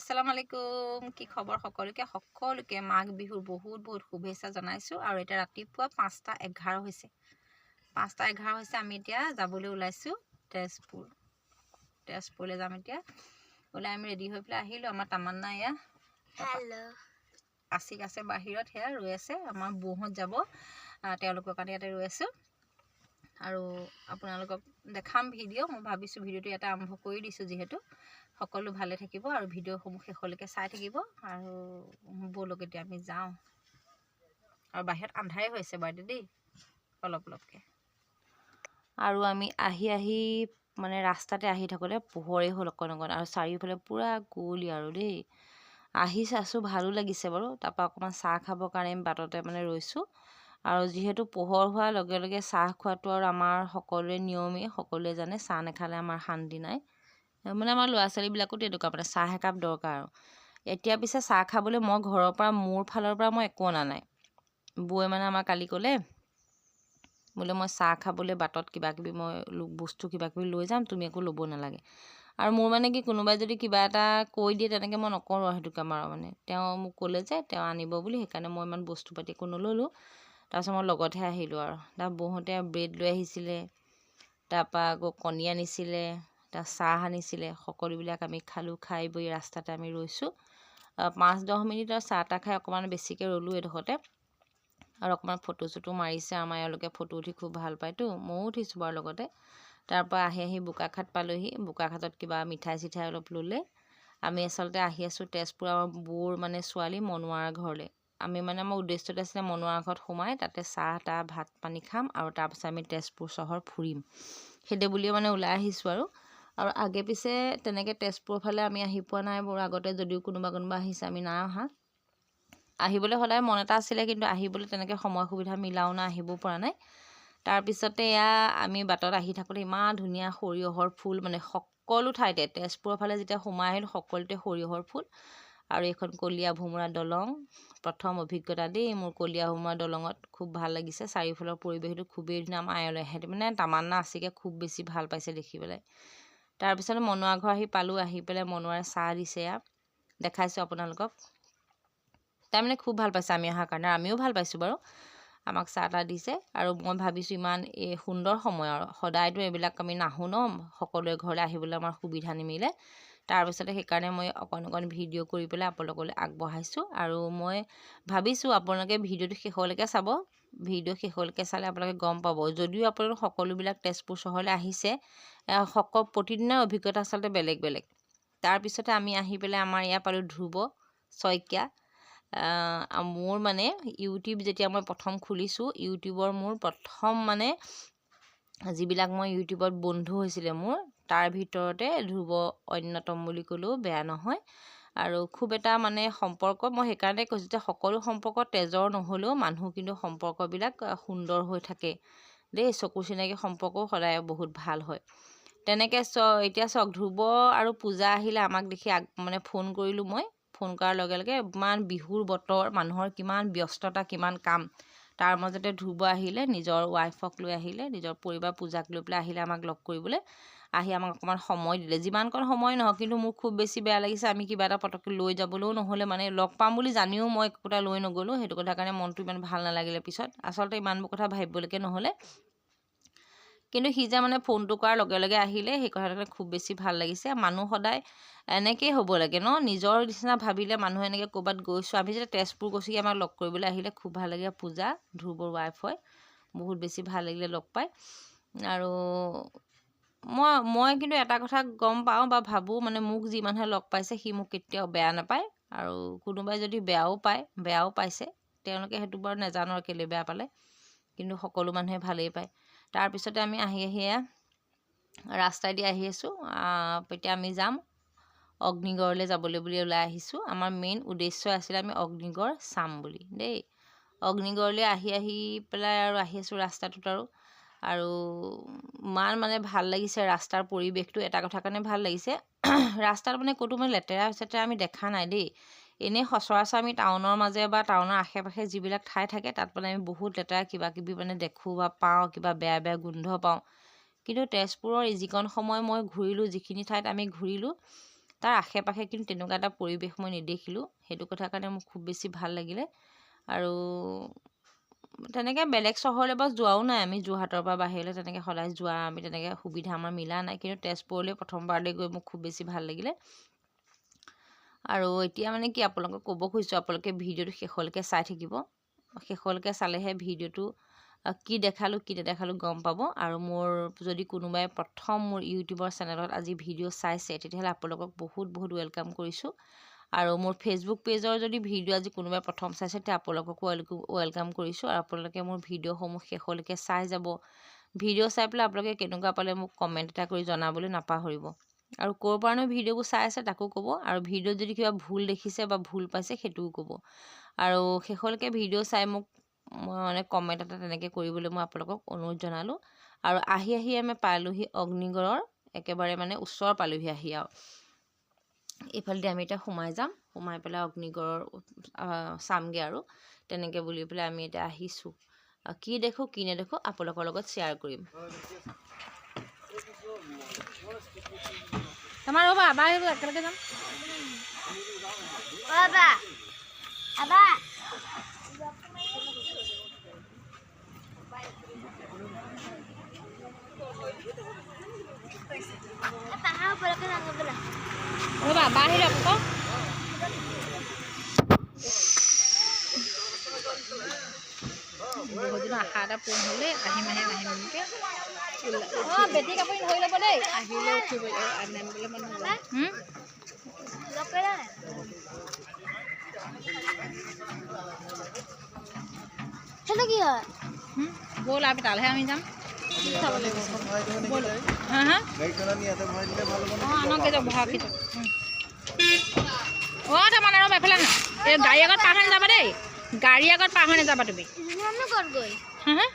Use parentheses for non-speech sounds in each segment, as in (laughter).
আসসালামু আলাইকুম কি খবৰ সকলোকে? সকলোকে মাঘ বিহুৰ বহুত বহুত শুভেচ্ছা জনাইছোঁ আৰু এতিয়া ৰাতিপুৱা পাঁচটা এঘাৰ হৈছে। পাঁচটা এঘাৰ হৈছে আমি এতিয়া যাবলৈ ওলাইছোঁ তেজপুৰ। তেজপুৰলৈ যাম এতিয়া। ওলাই আমি ৰেডি হৈ পেলাই আহিলোঁ। আমাৰ তামান্না এয়া। আছিক আছে বাহিৰত সেয়া ৰৈ আছে। আমাৰ বৌহঁত যাব। তেওঁলোকৰ কাৰণে ইয়াতে ৰৈ আছোঁ। আৰু আপোনালোকক দেখাম ভিডিঅ' মই ভাবিছোঁ ভিডিঅ'টো ইয়াতে আৰম্ভ কৰি দিছোঁ যিহেতু। সকলো ভালে থাকিব আৰু ভিডিঅ'সমূহ শেষলৈকে চাই থাকিব আৰু ব'লক এতিয়া আমি যাওঁ। আৰু বাহিৰত আন্ধাৰে হৈছে বাৰু দেই অলপ অলপকৈ। আৰু আমি আহি আহি মানে ৰাস্তাতে আহি থাকোঁতে পোহৰেই হ'ল অকণ অকণ আৰু চাৰিওফালে পূৰা কুঁৱলী আৰু দেই। আহি চাইছোঁ ভালো লাগিছে বাৰু। তাৰপৰা অকণমান চাহ খাবৰ কাৰণে আমি বাটতে মানে ৰৈছোঁ। আৰু যিহেতু পোহৰ হোৱাৰ লগে লগে চাহ খোৱাটো আৰু আমাৰ সকলোৰে নিয়মেই সকলোৱে জানে চাহ নাখালে আমাৰ শান্তি নাই। মানে আমাৰ ল'ৰা ছোৱালীবিলাকো তেনেকুৱা মানে চাহ একাপ দৰকাৰ আৰু। এতিয়া পিছে চাহ খাবলৈ মই ঘৰৰ পৰা মোৰ ফালৰ পৰা মই একো অনা নাই। বৌয়ে মানে আমাৰ কালি ক'লে বোলে মই চাহ খাবলৈ বাটত কিবা কিবি মই বস্তু কিবা কিবি লৈ যাম তুমি একো ল'ব নালাগে। আৰু মোৰ মানে কি কোনোবাই যদি কিবা এটা কৈ দিয়ে তেনেকৈ মই নকৰোঁ আৰু সেইটো কাম আৰু মানে। তেওঁ মোক ক'লে যে তেওঁ আনিব বুলি সেইকাৰণে মই ইমান বস্তু পাতি একো নল'লোঁ। তাৰপিছত মই লগতহে আহিলোঁ আৰু। তাৰ বৌহঁতে ব্ৰেড লৈ আহিছিলে তাৰপৰা আকৌ কণী আনিছিলে তাৰ চাহ আনিছিলে সকলোবিলাক আমি খালোঁ খাই বৈ ৰাস্তাতে আমি ৰৈছোঁ। পাঁচ দহ মিনিট আৰু চাহ তাহ খাই অকণমান বেছিকৈ ৰ'লোঁ এডোখৰতে। আৰু অকণমান ফটো চটো মাৰিছে আমাৰ এওঁলোকে ফটো উঠি খুব ভাল পায়তো ময়ো উঠিছোঁ বাৰু লগতে। তাৰপৰা আহি আহি বোকাখাট পালোহি বোকাখাটত কিবা মিঠাই চিঠাই অলপ ল'লে। আমি আচলতে আহি আছোঁ তেজপুৰ আমাৰ বৌৰ মানে ছোৱালী মনোৱাৰ ঘৰলৈ। আমি মানে আমাৰ উদ্দেশ্যটো আছিলে মনোৱাৰ ঘৰত সোমাই তাতে চাহ তাহ ভাত পানী খাম আৰু তাৰপাছত আমি তেজপুৰ চহৰ ফুৰিম। সেইদে বুলিয়ে মানে ওলাই আহিছোঁ আৰু। আৰু আগে পিছে তেনেকৈ তেজপুৰৰ ফালে আমি আহি পোৱা নাই আগতে যদিও কোনোবা কোনোবা আহিছে আমি নাই অহা। আহিবলৈ সদায় মন এটা আছিলে কিন্তু আহিবলৈ তেনেকৈ সময় সুবিধা মিলাও নাই আহিবও পৰা নাই। তাৰপিছতে এয়া আমি বাটত আহি থাকোঁতে ইমান ধুনীয়া সৰিয়হৰ ফুল মানে সকলো ঠাইতে তেজপুৰৰ ফালে যেতিয়া সোমাই আহিলোঁ সকলোতে সৰিয়হৰ ফুল। আৰু এইখন কলীয়া ভোমোৰা দলং প্ৰথম অভিজ্ঞতা দেই মোৰ কলীয়া ভোমোৰা দলঙত খুব ভাল লাগিছে। চাৰিওফালৰ পৰিৱেশটো খুবেই ধুনীয়া আমাৰ আয়লৈ সিহঁতি মানে তামান্না আছিকে খুব বেছি ভাল পাইছে দেখি পেলাই তাৰপিছত মনোৱা ঘৰ আহি পালোঁ আহি পেলাই মনোৱাৰে চাহ দিছে এয়া দেখাইছোঁ আপোনালোকক। তাৰমানে খুব ভাল পাইছে আমি অহাৰ কাৰণে আমিও ভাল পাইছোঁ বাৰু। আমাক চাহ তাহ দিছে আৰু মই ভাবিছোঁ ইমান এই সুন্দৰ সময় আৰু। সদায়তো এইবিলাক আমি নাহোঁ ন। সকলোৰে ঘৰলৈ আহিবলৈ আমাৰ সুবিধা নিমিলে। তাৰপিছতে সেইকাৰণে মই অকণ অকণ ভিডিঅ' কৰি পেলাই আপোনালোকলৈ আগবঢ়াইছোঁ আৰু মই ভাবিছোঁ আপোনালোকে ভিডিঅ'টো শেষলৈকে চাব। ভিডিঅ' শেষলৈকে চালে আপোনালোকে গম পাব। যদিও আপোনালোক সকলোবিলাক তেজপুৰ চহৰলৈ আহিছে সক প্ৰতিদিনৰ অভিজ্ঞতা আচলতে বেলেগ বেলেগ। তাৰপিছতে আমি আহি পেলাই আমাৰ ইয়াত পালোঁ ধ্ৰুৱ শইকীয়া। মোৰ মানে ইউটিউব যেতিয়া মই প্ৰথম খুলিছোঁ ইউটিউবৰ মোৰ প্ৰথম মানে যিবিলাক মই ইউটিউবত বন্ধু হৈছিলে মোৰ তাৰ ভিতৰতে ধ্ৰুৱ অন্যতম বুলি ক'লেও বেয়া নহয়। আৰু খুব এটা মানে সম্পৰ্ক মই সেইকাৰণে কৈছোঁ যে সকলো সম্পৰ্ক তেজৰ নহ'লেও মানুহ কিন্তু সম্পৰ্কবিলাক সুন্দৰ হৈ থাকে। দেই চকু চিনাকি সম্পৰ্কও সদায় বহুত ভাল হয়। তেনেকৈ চ এতিয়া চাওক ধ্ৰুৱ আৰু পূজা আহিলে আমাক দেখি আগ মানে ফোন কৰিলোঁ মই। ফোন কৰাৰ লগে লগে ইমান বিহুৰ বতৰ মানুহৰ কিমান ব্যস্ততা কিমান কাম। তাৰ মাজতে ধ্ৰুৱ আহিলে নিজৰ ৱাইফক লৈ আহিলে নিজৰ পৰিবাৰ পূজাক লৈ পেলাই আহিলে আমাক লগ কৰিবলৈ। আহি আমাক অকণমান সময় দিলে। যিমানকণ সময় নহওক কিন্তু মোৰ খুব বেছি বেয়া লাগিছে আমি কিবা এটা পটককৈ লৈ যাবলৈও নহ'লে মানে লগ পাম বুলি জানিও মই একোটা লৈ নগ'লোঁ। সেইটো কথা কাৰণে মনটো ইমান ভাল নালাগিলে পিছত। আচলতে ইমানবোৰ কথা ভাবিবলৈকে নহ'লে। কিন্তু সি যে মানে ফোনটো কৰাৰ লগে লগে আহিলে সেই কথাটো কাৰণে খুব বেছি ভাল লাগিছে। মানুহ সদায় এনেকেই হ'ব লাগে ন? নিজৰ নিচিনা ভাবিলে মানুহ এনেকৈ ক'ৰবাত গৈছোঁ। আমি যেতিয়া তেজপুৰ গৈছোঁ আমাক লগ কৰিবলৈ আহিলে খুব ভাল লাগে। পূজা ধ্ৰুৱৰ ৱাইফ হয়। বহুত বেছি ভাল লাগিলে লগ পাই। আৰু মই মই কিন্তু এটা কথা গম পাওঁ বা ভাবোঁ মানে মোক যি মানুহে লগ পাইছে সি মোক কেতিয়াও বেয়া নাপায়। আৰু কোনোবাই যদি বেয়াও পায় বেয়াও পাইছে তেওঁলোকে সেইটো বাৰু নাজানো আৰু কেলৈ বেয়া পালে কিন্তু সকলো মানুহে ভালেই পায়। তাৰপিছতে আমি আহি আহি ৰাস্তাইদি আহি আছোঁ। এতিয়া আমি যাম অগ্নিগড়লৈ যাবলৈ বুলি ওলাই আহিছোঁ। আমাৰ মেইন উদ্দেশ্য আছিলে আমি অগ্নিগড় চাম বুলি দেই। অগ্নিগড়লৈ আহি আহি পেলাই আৰু আহি আছোঁ ৰাস্তাটোত আৰু। আৰু ইমান মানে ভাল লাগিছে ৰাস্তাৰ পৰিৱেশটো এটা কথা কাৰণে ভাল লাগিছে। (clears throat) ৰাস্তাত মানে ক'তো মানে লেতেৰা চেতেৰা আমি দেখা নাই দেই। এনেই সচৰাচৰ আমি টাউনৰ মাজে বা টাউনৰ আশে পাশে যিবিলাক ঠাই থাকে তাত মানে আমি বহুত লেতেৰা কিবা কিবি মানে দেখোঁ বা পাওঁ কিবা বেয়া বেয়া গোন্ধ পাওঁ। কিন্তু তেজপুৰৰ যিকণ সময় মই ঘূৰিলোঁ যিখিনি ঠাইত আমি ঘূৰিলোঁ তাৰ আশে পাশে কিন্তু তেনেকুৱা এটা পৰিৱেশ মই নেদেখিলোঁ। সেইটো কথাৰ কাৰণে মোক খুব বেছি ভাল লাগিলে। আৰু তেনেকৈ বেলেগ চহৰলৈ বাৰু যোৱাও নাই আমি যোৰহাটৰ পৰা বাহিৰলৈ তেনেকৈ সদায় যোৱা আমি তেনেকৈ সুবিধা আমাৰ মিলা নাই। কিন্তু তেজপুৰলৈ প্ৰথমবাৰলৈ গৈ মোক খুব বেছি ভাল লাগিলে। আৰু এতিয়া মানে কি আপোনালোকক ক'ব খুজিছোঁ আপোনালোকে ভিডিঅ'টো শেষলৈকে চাই থাকিব। শেষলৈকে চালেহে ভিডিঅ'টো কি দেখালোঁ কি নেদেখালোঁ গম পাব। আৰু মোৰ যদি কোনোবাই প্ৰথম মোৰ ইউটিউবৰ চেনেলত আজি ভিডিঅ' চাইছে তেতিয়াহ'লে আপোনালোকক বহুত বহুত ৱেলকাম কৰিছোঁ। আৰু মোৰ ফেচবুক পেজৰ যদি ভিডিঅ' আজি কোনোবাই প্ৰথম চাইছে তেতিয়া আপোনালোককো ৱেলক- ৱেলকাম কৰিছোঁ আৰু আপোনালোকে মোৰ ভিডিঅ'সমূহ শেষলৈকে চাই যাব। ভিডিঅ' চাই পেলাই আপোনালোকে কেনেকুৱা পালে মোক কমেণ্ট এটা কৰি জনাবলৈ নাপাহৰিব। আৰু ক'ৰ পৰানো ভিডিঅ'বোৰ চাই আছে তাকো ক'ব আৰু ভিডিঅ'ত যদি কিবা ভুল দেখিছে বা ভুল পাইছে সেইটোও ক'ব। আৰু শেষলৈকে ভিডিঅ' চাই মোক মানে কমেণ্ট এটা তেনেকৈ কৰিবলৈ মই আপোনালোকক অনুৰোধ জনালোঁ। আৰু আহি আহি আমি পালোহি অগ্নিগড়ৰ একেবাৰে মানে ওচৰ পালোহি আহি আৰু। এইফালেদি আমি এতিয়া সোমাই যাম। সোমাই পেলাই অগ্নিগড়ৰ চামগৈ আৰু। তেনেকৈ বুলি পেলাই আমি এতিয়া আহিছোঁ। কি দেখোঁ কি নেদেখোঁ আপোনালোকৰ লগত শ্বেয়াৰ কৰিম। ৰ'বা আহিব একেলগে যাম। ka lang pala. ৰ'বা আহিলে আকৌ বহুদিনৰ আশা এটা পূৰণ হ'লে আহিম আহিম আহিম এনেকৈ অঁ বেটি কাপোৰ ধৰি ল'ব দেই। আহিলে উঠিব Lokal lang. Hello, Gia. ব'ল। আমি তালৈহে আমি যাম। চাব লাগিব? ব'ল। হা হা? অঁ আনক বহা যাওক অঁ তাৰমানে ৰ'বা এফালে না এই গাড়ী আগত পাৰ হৈ নাযাবা দেই। গাড়ী আগত পাৰ হৈ নাযাবা তুমি? হা হা?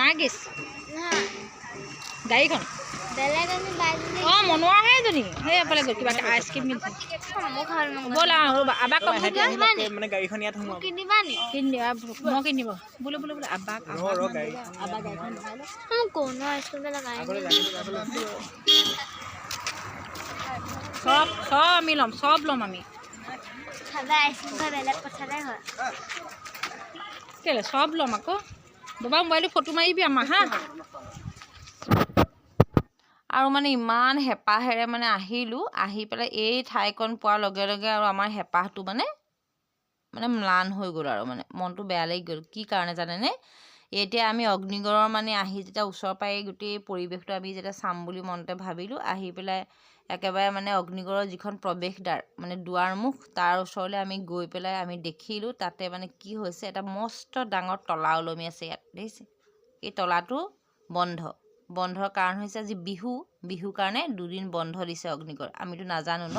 নাৰ্গিছ Na. গাড়ীখন? Bali. অঁ মনোৱাৰহে এজনী। সেই এফালে গ'ল কিবা আইচক্ৰীম mong ব'ল ৰ'বা আবাক কম মানে গাড়ীখন ইয়াত সোমাব। ba ni? কিনি দিবা মই কিনি দিব বোলো বোলো বোলো আবাক ৰ ৰ গাড়ী আবাক গাড়ীখন। ভৰাই লওঁ। Kamu kono ice cream na kain. আগলৈ গাড়ী আগলৈ চব চব আমি ল'ম চব ল'ম আমি Sabi ice cream ka bela pa sa ho. কেলে চব ল'ম আকৌ। বাবা মোবাইলটো ফটো মাৰিবি আমাৰ হা? আৰু মানে ইমান হেঁপাহেৰে মানে আহিলোঁ আহি পেলাই এই ঠাইকণ পোৱাৰ লগে লগে আৰু আমাৰ হেঁপাহটো মানে মানে ম্লান হৈ গ'ল আৰু মানে মনটো বেয়া লাগি গ'ল। কি কাৰণে জানেনে? এতিয়া আমি অগ্নিগড়ৰ মানে আহি যেতিয়া ওচৰ পাই গোটেই পৰিৱেশটো আমি যেতিয়া চাম বুলি মনতে ভাবিলোঁ আহি পেলাই একেবাৰে মানে অগ্নিগড়ৰ যিখন প্ৰৱেশদ্বাৰ মানে দুৱাৰমুখ তাৰ ওচৰলৈ আমি গৈ পেলাই আমি দেখিলোঁ তাতে মানে কি হৈছে এটা মস্ত ডাঙৰ তলা ওলমি আছে ইয়াত দেখিছে? এই তলাটো বন্ধ। বন্ধৰ কাৰণ হৈছে আজি বিহু বিহুৰ কাৰণে দুদিন বন্ধ দিছে অগ্নিগড়। আমিতো নাজানো ন?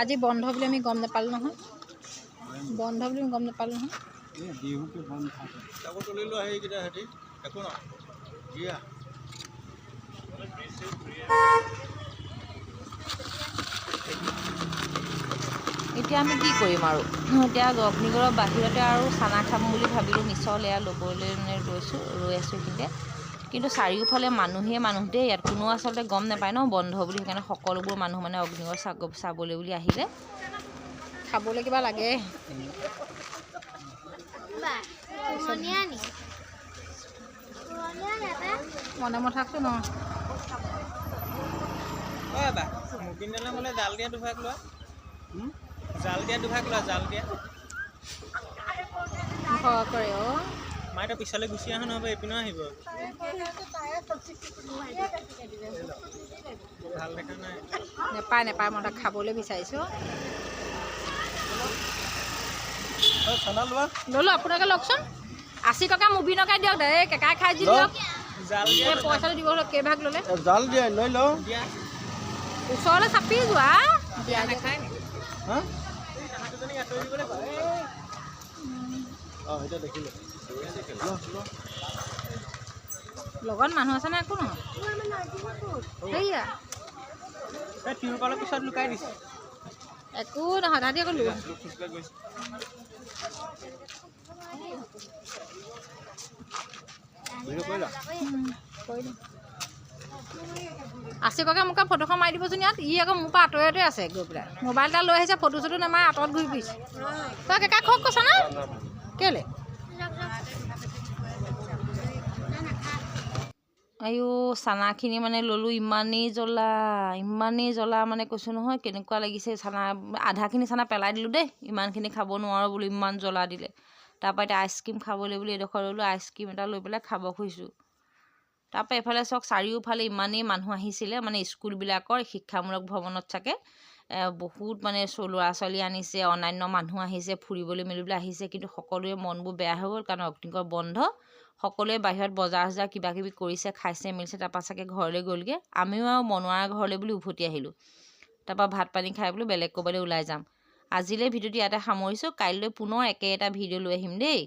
আজি বন্ধ বুলি আমি গম নাপালোঁ নহয়। বন্ধ বুলি আমি গম নাপালোঁ নহয়। দিয়া এতিয়া আমি কি কৰিম আৰু? এতিয়া অগ্নিগড়ৰ বাহিৰতে আৰু চানা খাম বুলি ভাবিলোঁ মিছল এয়া ল'বলৈ মানে ৰৈছোঁ ৰৈ আছোঁ এইখিনিতে। কিন্তু চাৰিওফালে মানুহেই মানুহ দেই ইয়াত কোনো আচলতে গম নাপায় ন বন্ধ বুলি সেইকাৰণে সকলোবোৰ মানুহ মানে অগ্নিগড় চাব চাবলৈ বুলি আহিলে। খাবলৈ কিবা লাগে। মনে মনে থাকছোঁ ন অ বা মুকিনদালে বোলে জাল দিয়া দুভাগ লোৱা। জাল দিয়া দুভাগ লোৱা জাল দিয়া। ভয় কৰে অ' মায়ে তই পিছলৈ গুচি আহো নহ'ব এইপিনেও আহিব। ভাল দেখা নাই। নেপায় নেপায় মই তাক খাবলৈ বিচাৰিছোঁ। চানা লোৱা। ল'লোঁ আপোনালোকে লওকচোন। আশী টকা মুভি নকাই দিয়ক এই কেকাই খাই দি দিয়ক। পইচাটো দিব হ'লেও কেইভাগ ল'লে। জাল দিয়া লৈ লওঁ ওচৰলৈ চাপি যোৱা। লগত মানুহ আছে নে একো নহয়? সেয়া এই তিৰপালৰ পিছত লুকাই দিছে। একো নহয় তাহাঁতি আকৌ লো- খোজকাঢ়ি গৈছে ভিডিঅ' কৰি দিম মোকে ফটোখন মাৰি দিবচোন ইয়াত। ই আকৌ মোৰ পৰা আঁতৰে আঁতৰে আছে গৈ পেলাই। মোবাইল এটা লৈ আহিছে ফটো চটো নেমাৰে আঁতৰত ঘূৰি ফুৰিছে। তই কেকা খক কৈছ না কেলে? আইঅ চানাখিনি মানে ল'লোঁ ইমানেই জ্বলা ইমানেই জ্বলা মানে কৈছোঁ নহয় কেনেকুৱা লাগিছে। চানা আধাখিনি চানা পেলাই দিলোঁ দেই। ইমানখিনি খাব নোৱাৰোঁ বোলো ইমান জ্বলা দিলে। তাৰপৰা এতিয়া আইচক্ৰীম খাবলৈ বুলি এডোখৰ ল'লোঁ আইচক্ৰীম এটা লৈ পেলাই খাব খুজিছোঁ। তাৰপৰা এইফালে চাওক চাৰিওফালে ইমানেই মানুহ আহিছিলে মানে স্কুলবিলাকৰ শিক্ষামূলক ভৱনত চাগে বহুত মানে ল'ৰা ছোৱালী আনিছে অন্যান্য মানুহ আহিছে ফুৰিবলৈ মেলিবলৈ আহিছে কিন্তু সকলোৰে মনবোৰ বেয়া হৈ গ'ল কাৰণ অগ্নিকৰ বন্ধ। সকলোৱে বাহিৰত বজাৰ চজাৰ কিবা কিবি কৰিছে খাইছে মেলিছে তাৰপৰা চাগে ঘৰলৈ গ'লগৈ। আমিও আৰু মনোৱাৰা ঘৰলৈ বুলি উভতি আহিলোঁ। তাৰপৰা ভাত পানী খাই বোলো বেলেগ ক'ৰবালৈ ওলাই যাম। আজিলৈ ভিডিঅ'টো ইয়াতে সামৰিছোঁ কাইলৈ পুনৰ একে এটা ভিডিঅ' লৈ আহিম দেই।